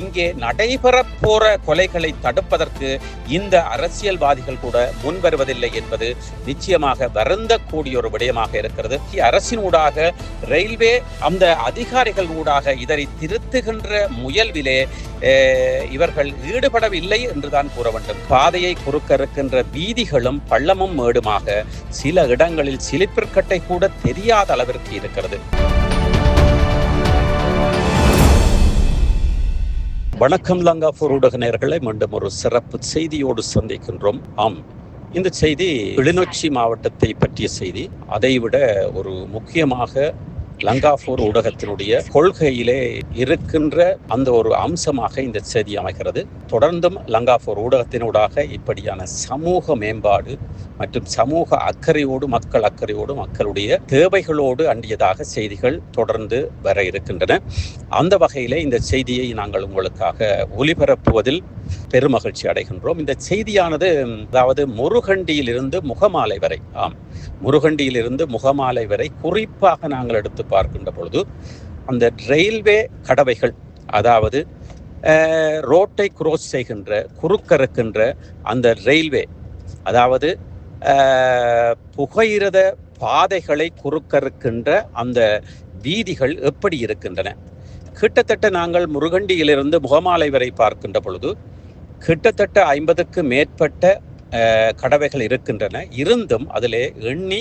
இங்கே நடைபெற போற கொலைகளை தடுப்பதற்கு இந்த அரசியல்வாதிகள் கூட முன் வருவதில்லை என்பது நிச்சயமாக வருந்தக்கூடிய ஒரு விடயமாக இருக்கிறது. அரசினூடாக ரயில்வே அந்த அதிகாரிகள் ஊடாக இதனை திருத்துகின்ற முயல்விலே இவர்கள் ஈடுபடவில்லை என்றுதான் கூற வேண்டும். பாதையை குறுக்க இருக்கின்ற வீதிகளும் பள்ளமும் மேடுமாக சில இடங்களில் சிலிப்பிற்கட்டை கூட தெரியாத அளவிற்கு இருக்கிறது. வணக்கம் லங்காபூர் ஊடக நேர்களை மீண்டும் ஒரு சிறப்பு செய்தியோடு சந்திக்கின்றோம். ஆம் இந்த செய்தி கிளிநொச்சி மாவட்டத்தை பற்றிய செய்தி. அதைவிட ஒரு முக்கியமாக லங்காபூர் ஊடகத்தினுடைய கொள்கையிலே இருக்கின்ற அந்த ஒரு அம்சமாக இந்த செய்தி அமைகிறது. தொடர்ந்தும் லங்காபூர் ஊடகத்தினூடாக இப்படியான சமூக மேம்பாடு மற்றும் சமூக அக்கறையோடு மக்கள் அக்கறையோடு மக்களுடைய தேவைகளோடு அண்டியதாக செய்திகள் தொடர்ந்து வர இருக்கின்றன. அந்த வகையிலே இந்த செய்தியை நாங்கள் உங்களுக்காக ஒலிபரப்புவதில் பெருமகிழ்ச்சி அடைகின்றோம். இந்த செய்தியானது அதாவது முருகண்டியிலிருந்து முகமாலை வரை ஆம் முருகண்டியிலிருந்து முகமாலை வரை குறிப்பாக நாங்கள் எடுத்து பார்க்கின்ற பொழுது அந்த ரயில்வே கடவைகள் அதாவது ரோட்டை குரோஸ் செய்கின்ற குறுக்கறுக்கின்ற அந்த ரயில்வே அதாவது புகையிரத பாதைகளை குறுக்கறுக்கின்ற அந்த வீதிகள் எப்படி இருக்கின்றன? கிட்டத்தட்ட நாங்கள் முருகண்டியிலிருந்து முகமாலை வரை பார்க்கின்ற பொழுது கிட்டத்தட்ட ஐம்பதுக்கு மேற்பட்ட கடவைகள் இருக்கின்றன. இருந்தும் அதிலே எண்ணி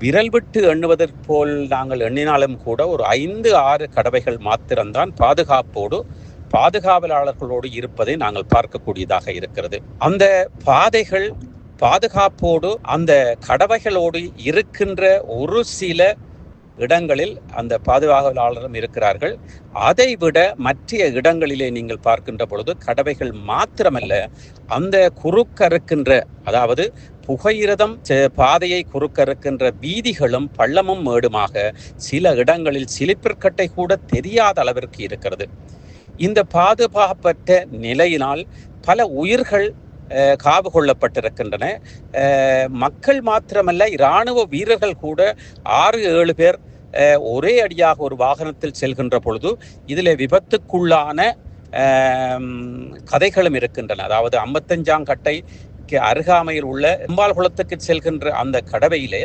விரல் விட்டு எண்ணுவதற் போல் நாங்கள் எண்ணினாலும் கூட ஒரு ஐந்து ஆறு கடவைகள் மாத்திரம்தான் பாதுகாப்போடு பாதுகாவலாளர்களோடு இருப்பதை நாங்கள் பார்க்கக்கூடியதாக இருக்கிறது. அந்த பாதைகள் பாதுகாப்போடு அந்த கடவைகளோடு இருக்கின்ற ஒரு சில இடங்களில் அந்த பாதுகாவலாளரும் இருக்கிறார்கள். அதை விட மற்ற இடங்களிலே நீங்கள் பார்க்கின்ற பொழுது கடவைகள் மாத்திரமல்ல அந்த குறுக்கறுக்கின்ற அதாவது புகையிரதம் செ- பாதையை குறுக்கறுக்கின்ற வீதிகளும் பள்ளமும் மேடுமாக சில இடங்களில் சிலிப்பிற்கட்டை கூட தெரியாத அளவிற்கு இருக்கிறது. இந்த பாதுகாப்பற்ற நிலையினால் பல உயிர்கள் காவு கொள்ளப்பட்டிருக்கின்றன. மக்கள் மாத்திரமல்ல இராணுவ வீரர்கள் கூட ஆறு ஏழு பேர் ஒரே அடியாக ஒரு வாகனத்தில் செல்கின்ற பொழுது இதில் விபத்துக்குள்ளான கதைகளும் இருக்கின்றன. அதாவது ஐம்பத்தஞ்சாம் கட்டைக்கு அருகாமையில் உள்ள எம்பால் குளத்துக்கு செல்கின்ற அந்த கடவையிலே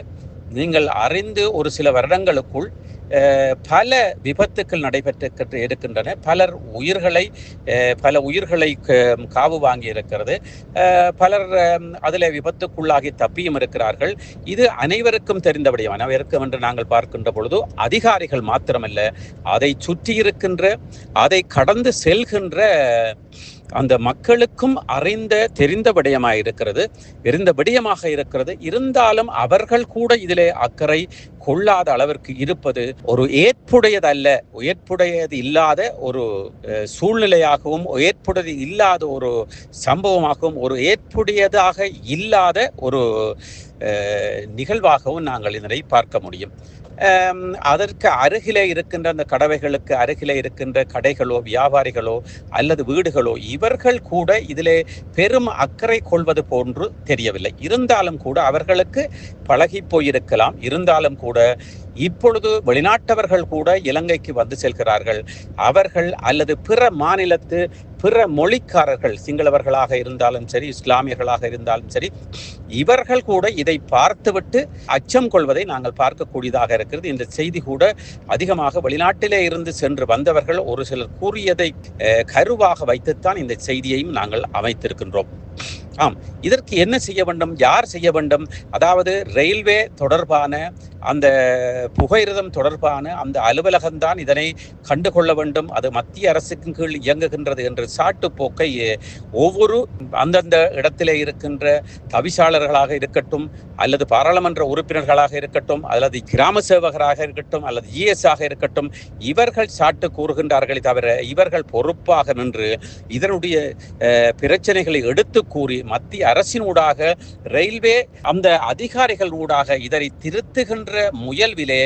நீங்கள் அறிந்து ஒரு சில வருடங்களுக்குள் பல விபத்துக்கள் நடைபெற்று இருக்கின்றன. பலர் உயிர்களை பல உயிர்களை க- காவு வாங்கி இருக்கிறது. பலர் அதில் விபத்துக்குள்ளாகி தப்பியும் இருக்கிறார்கள். இது அனைவருக்கும் தெரிந்த விடயம் அனைவருக்கும் என்று நாங்கள் பார்க்கின்ற பொழுது அதிகாரிகள் மாத்திரமல்ல அதை சுற்றி இருக்கின்ற அதை கடந்து செல்கின்ற அந்த மக்களுக்கும் அறிந்த தெரிந்த விடயமாக இருக்கிறது தெரிந்த விடயமாக இருக்கிறது. இருந்தாலும் அவர்கள் கூட இதிலே அக்கறை கொள்ளாத அளவிற்கு இருப்பது ஒரு ஏற்புடையதல்ல. ஏற்புடையது இல்லாத ஒரு சூழ்நிலையாகவும் ஏற்புடையது இல்லாத ஒரு சம்பவமாகவும் ஒரு ஏற்புடையதாக இல்லாத ஒரு நிகழ்வாகவும் நாங்கள் இதனை பார்க்க முடியும். அதற்கு அருகிலே இருக்கின்ற அந்த கடவைகளுக்கு அருகிலே இருக்கின்ற கடைகளோ வியாபாரிகளோ அல்லது வீடுகளோ இவர்கள் கூட இதிலே பெரும் அக்கறை கொள்வது போன்று தெரியவில்லை. இருந்தாலும் கூட அவர்களுக்கு பழகி போயிருக்கலாம். இருந்தாலும் கூட இப்பொழுது வெளிநாட்டவர்கள் கூட இலங்கைக்கு வந்து செல்கிறார்கள். அவர்கள் அல்லது பிற மாநிலத்து பிற மொழிக்காரர்கள் சிங்களவர்களாக இருந்தாலும் சரி இஸ்லாமியர்களாக இருந்தாலும் சரி இவர்கள் கூட இதை பார்த்துவிட்டு அச்சம் கொள்வதை நாங்கள் பார்க்கக்கூடியதாக இருக்கிறது. இந்த செய்தி கூட அதிகமாக வெளிநாட்டிலே இருந்து சென்று வந்தவர்கள் ஒரு சிலர் கூறியதை கருவாக வைத்துத்தான் இந்த செய்தியையும் நாங்கள் அமைத்திருக்கின்றோம். ஆம் இதற்கு என்ன செய்ய வேண்டும் யார் செய்ய வேண்டும்? அதாவது ரயில்வே தொடர்பான அந்த புகையிரதம் தொடர்பான அந்த அலுவலகம்தான் இதனை கண்டுகொள்ள வேண்டும். அது மத்திய அரசுக்கு கீழ் இயங்குகின்றது என்ற சாட்டு போக்கை ஒவ்வொரு அந்தந்த இடத்திலே இருக்கின்ற தவிசாளர்களாக இருக்கட்டும் அல்லது பாராளுமன்ற உறுப்பினர்களாக இருக்கட்டும் அல்லது கிராம சேவகராக இருக்கட்டும் அல்லது இஎஸ் ஆக இருக்கட்டும் இவர்கள் சாட்டு கூறுகின்றார்களே தவிர இவர்கள் பொறுப்பாக நின்று இதனுடைய பிரச்சனைகளை எடுத்து கூறி மத்திய அரசின் ஊடாக ரயில்வே அந்த அதிகாரிகள் ஊடாக இதனை திருத்துகின்ற முயல்விலே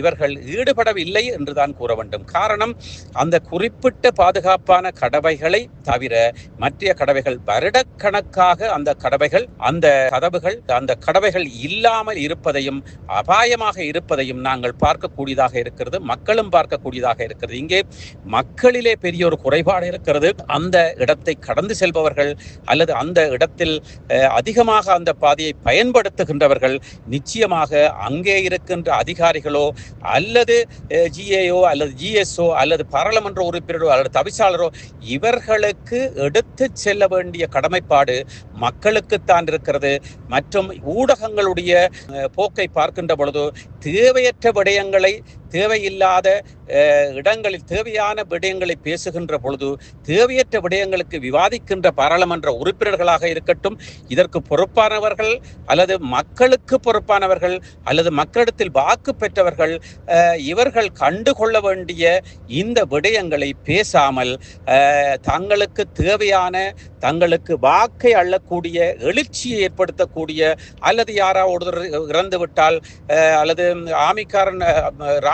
இவர்கள் ஈடுபடவில்லை என்றுதான் கூற வேண்டும். காரணம் அந்த குறிப்பிட்ட பாதுகாப்பான கடவைகளை தவிர மற்ற கடவைகள் வருடக்கணக்காக அந்த கடவைகள் அந்த கதவுகள் அந்த கடவைகள் இல்லாமல் இருப்பதையும் அபாயமாக இருப்பதையும் நாங்கள் பார்க்கக்கூடியதாக இருக்கிறது மக்களும் பார்க்கக்கூடியதாக இருக்கிறது. இங்கே மக்களிலே பெரிய ஒரு குறைபாடு இருக்கிறது. அந்த இடத்தை கடந்து செல்பவர்கள் அல்லது அந்த இடத்தில் அதிகமாக அந்த பாதையை பயன்படுத்துகின்றவர்கள் நிச்சயமாக அங்கே இருக்கின்ற அதிகாரிகளோ அல்லது ஜிஏஓ அல்லது ஜிஎஸ்ஓ அல்லது பாராளுமன்ற உறுப்பினரோ அல்லது தவிசாளரோ இவர்களுக்கு எடுத்து செல்ல வேண்டிய கடமைப்பாடு மக்களுக்குத்தான் இருக்கிறது. மற்றும் ஊடகங்களுடைய போக்கை பார்க்கின்ற பொழுது தேவையற்ற விடயங்களை தேவையில்லாத இடங்களில் தேவையான விடயங்களை பேசுகின்ற பொழுது தேவையற்ற விடயங்களுக்கு விவாதிக்கின்ற பாராளுமன்ற உறுப்பினர்களாக இருக்கட்டும் இதற்கு பொறுப்பானவர்கள் அல்லது மக்களுக்கு பொறுப்பானவர்கள் அல்லது மக்களிடத்தில் வாக்கு பெற்றவர்கள் இவர்கள் கண்டுகொள்ள வேண்டிய இந்த விடயங்களை பேசாமல் தங்களுக்கு தேவையான தங்களுக்கு வாக்கை அள்ளக்கூடிய எழுச்சியை ஏற்படுத்தக்கூடிய அல்லது யாராவது ஒருத்தர் இறந்து விட்டால் அல்லது ஆமிக்காரன்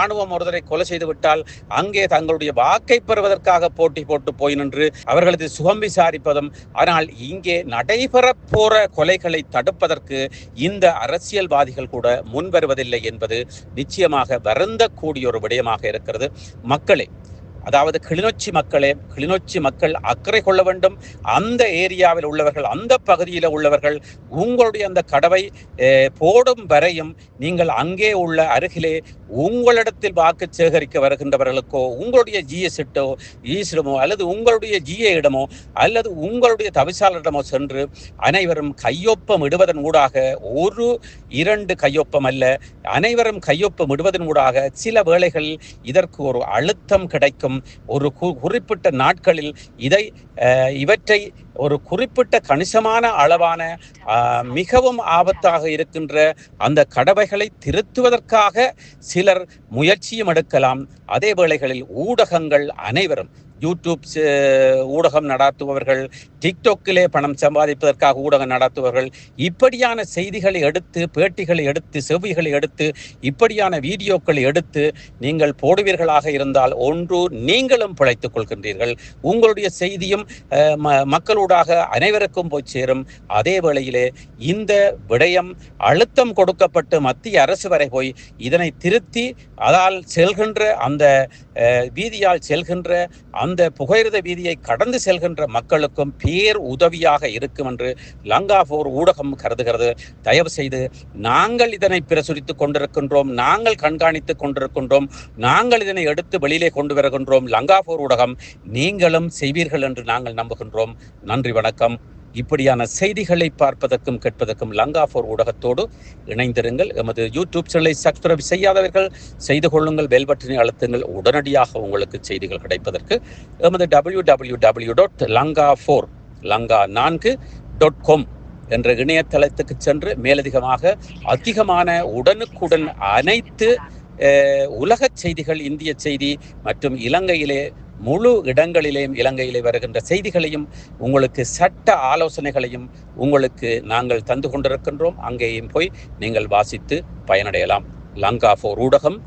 ராணுவம் ஒருதரை கொலை செய்து விட்டால் அங்கே தங்களுடைய வாக்கை பெறுவதற்காக போட்டி போட்டு போய் நின்று அவர்களது சுகம் விசாரிப்பதும் ஆனால் இங்கே நடைபெற போற கொலைகளை தடுப்பதற்கு இந்த அரசியல்வாதிகள் கூட முன்வருவதில்லை என்பது நிச்சயமாக வருந்தக்கூடிய ஒரு விடயமாக இருக்கிறது. மக்களை அதாவது கிளிநொச்சி மக்களே கிளிநொச்சி மக்கள் அக்கறை கொள்ள வேண்டும். அந்த ஏரியாவில் உள்ளவர்கள் அந்த பகுதியில் உள்ளவர்கள் உங்களுடைய அந்த கடவை போடும் வரையும் நீங்கள் அங்கே உள்ள அருகிலே உங்களிடத்தில் வாக்கு சேகரிக்க வருகின்றவர்களுக்கோ உங்களுடைய ஜிஎஸ்இட்டோ ஈசிடமோ அல்லது உங்களுடைய ஜிஏ இடமோ அல்லது உங்களுடைய தவிசாளரிடமோ சென்று அனைவரும் கையொப்பம் இடுவதன் ஊடாக ஒரு இரண்டு கையொப்பம் அல்ல அனைவரும் கையொப்பம் இடுவதன் ஊடாக சில வேளைகளில் இதற்கு ஒரு அழுத்தம் கிடைக்கும். ஒரு கு- குறிப்பிட்ட நாட்களில் இதை இவற்றை ஒரு குறிப்பிட்ட கணிசமான அளவான மிகவும் ஆபத்தாக இருக்கின்ற அந்த கடவைகளை திருத்துவதற்காக சிலர் முயற்சியும் எடுக்கலாம். அதே வேளைகளில் ஊடகங்கள் அனைவரும் யூடியூப் ஊடகம் நடத்துபவர்கள் டிக்டாக்கிலே பணம் சம்பாதிப்பதற்காக ஊடகம் நடாத்துபவர்கள் இப்படியான செய்திகளை எடுத்து பேட்டிகளை எடுத்து செவ்விகளை எடுத்து இப்படியான வீடியோக்களை எடுத்து நீங்கள் போடுவீர்களாக இருந்தால் ஒன்று நீங்களும் பிழைத்துக் கொள்கின்றீர்கள். உங்களுடைய செய்தியும் மக்களோடு ம- அனைவருக்கும் போய் சேரும். அதே வேளையிலே இந்த விடயம் அழுத்தம் கொடுக்கப்பட்டு மத்திய அரசு வரை போய் இதனை திருத்தி அதால் செல்கின்ற அந்த வீதியால் செல்கின்ற அந்த புகையிரத வீதியை கடந்து செல்கின்ற மக்களுக்கும் பேர் உதவியாக இருக்கும் என்று லங்காபூர் ஊடகம் கருதுகிறது. தயவு செய்து நாங்கள் இதனை பிரசுரித்துக் கொண்டிருக்கின்றோம் நாங்கள் கண்காணித்துக் கொண்டிருக்கின்றோம் நாங்கள் இதனை எடுத்து வெளியிலே கொண்டு வருகின்றோம். லங்காபூர் ஊடகம் நீங்களும் செய்வீர்கள் என்று நாங்கள் நம்புகின்றோம். நன்றி. நன்றி வணக்கம். இப்படியான செய்திகளை பார்ப்பதற்கும் கேட்பதற்கும் லங்கா ஃபோர் ஊடகத்தோடு இணைந்திருங்கள். எமது யூடியூப் சேனலை சப்ஸ்கிரைப் செய்யாதவர்கள் செய்து கொள்ளுங்கள் பெல் பட்டனை அழுத்துங்கள். உடனடியாக உங்களுக்கு செய்திகள் கிடைப்பதற்கு எமது W W W dot Lanka four Lanka நான்கு டாட் காம் என்ற இணையதளத்துக்கு சென்று மேலதிகமாக அதிகமான உடனுக்குடன் அனைத்து உலக செய்திகள் இந்திய செய்தி மற்றும் இலங்கையிலே முழு இடங்களிலேயும் இலங்கையிலே வருகின்ற செய்திகளையும் உங்களுக்கு சட்ட ஆலோசனைகளையும் உங்களுக்கு நாங்கள் தந்து கொண்டிருக்கின்றோம். அங்கேயும் போய் நீங்கள் வாசித்து பயனடையலாம். லங்கா ஃபோர் ஊடகம்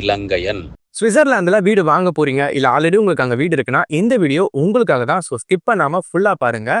இலங்கையன். சுவிட்சர்லாந்தில் வீடு வாங்க போறீங்க இல்லை ஆல்ரெடி உங்களுக்கு அங்கே வீடு இருக்குன்னா இந்த வீடியோ உங்களுக்காக தான். ஸோ ஸ்கிப் பண்ணாமல் ஃபுல்லாக பாருங்கள்